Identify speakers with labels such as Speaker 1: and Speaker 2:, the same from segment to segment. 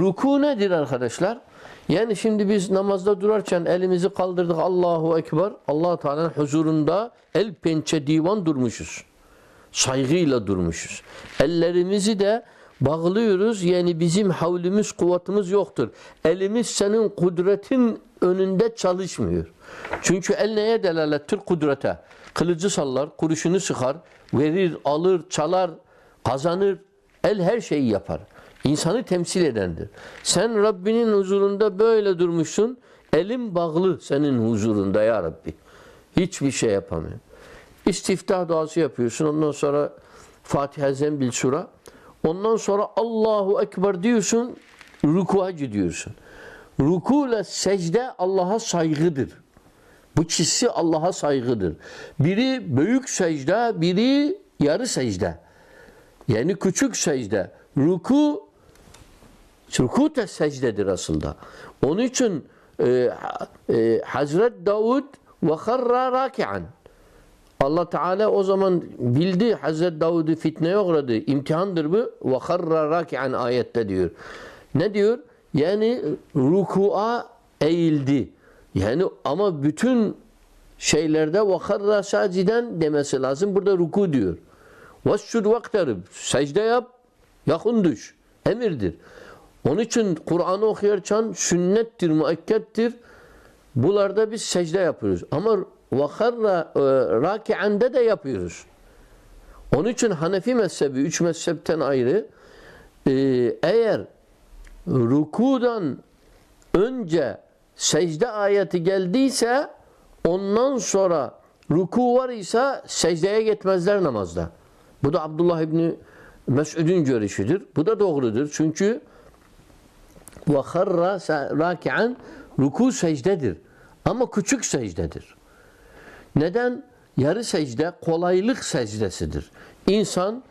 Speaker 1: ruku nedir arkadaşlar? Yani şimdi biz namazda durarken elimizi kaldırdık Allahu Ekber. allah Teala'nın huzurunda el pençe divan durmuşuz. Saygıyla durmuşuz. Ellerimizi de bağlıyoruz. Yani bizim havlimiz, kuvvetimiz yoktur. Elimiz senin kudretin önünde çalışmıyor. Çünkü el neye delalettir? Kudrete. Kılıcı sallar, kuruşunu sıkar, verir, alır, çalar, kazanır. El her şeyi yapar. İnsanı temsil edendir. Sen Rabbinin huzurunda böyle durmuşsun. Elin bağlı senin huzurunda ya Rabbi. Hiçbir şey yapamıyor. İstiftah duası yapıyorsun. Ondan sonra Fatiha Zembil Sura. Ondan sonra Allahu Ekber diyorsun. Rukuğa gidiyorsun. Ruku ile secde Allah'a saygıdır. Bu çizsi Allah'a saygıdır. Biri büyük secde, biri yarı secde. Yani küçük secde. Ruku Da secdedir aslında. Onun için e, e, Hazret Davud ve harra raki'an. Allah Teala o zaman bildi Hazret Davud'u fitneye uğradı. İmtihandır bu. Ve harra raki'an ayette diyor. Ne diyor? Yani ruku'a eğildi. Yani ama bütün şeylerde ve harra saciden demesi lazım. Burada ruku diyor. Vescud vaktarib. Secde yap, yakın düş. Emirdir. Onun için Kur'an'ı okuyarken sünnettir, müekkettir. Bularda biz secde yapıyoruz. Ama vakarra e, raki'ande de yapıyoruz. Onun için Hanefi mezhebi, üç mezhepten ayrı e, eğer rukudan önce secde ayeti geldiyse ondan sonra ruku var ise secdeye gitmezler namazda. Bu da Abdullah İbni Mesud'un görüşüdür. Bu da doğrudur. Çünkü ve harra raki'an ruku secdedir. Ama küçük secdedir. Neden? Yarı secde kolaylık secdesidir. İnsan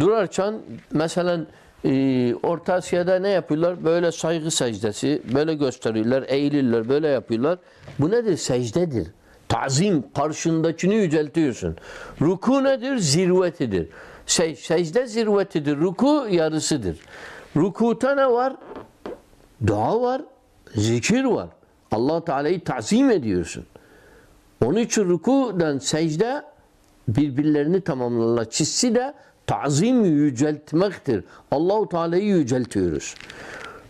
Speaker 1: durarken mesela e, Orta Asya'da ne yapıyorlar? Böyle saygı secdesi, böyle gösteriyorlar, eğilirler, böyle yapıyorlar. Bu nedir? Secdedir. Tazim, karşındakini yüceltiyorsun. Ruku nedir? Zirvetidir. Se secde zirvetidir. Ruku yarısıdır. Rukuta ne var? Dua var, zikir var. allah Teala'yı tazim ediyorsun. Onun için rükudan secde birbirlerini tamamlarlar. Çizsi de tazim yüceltmektir. Allahu Teala'yı yüceltiyoruz.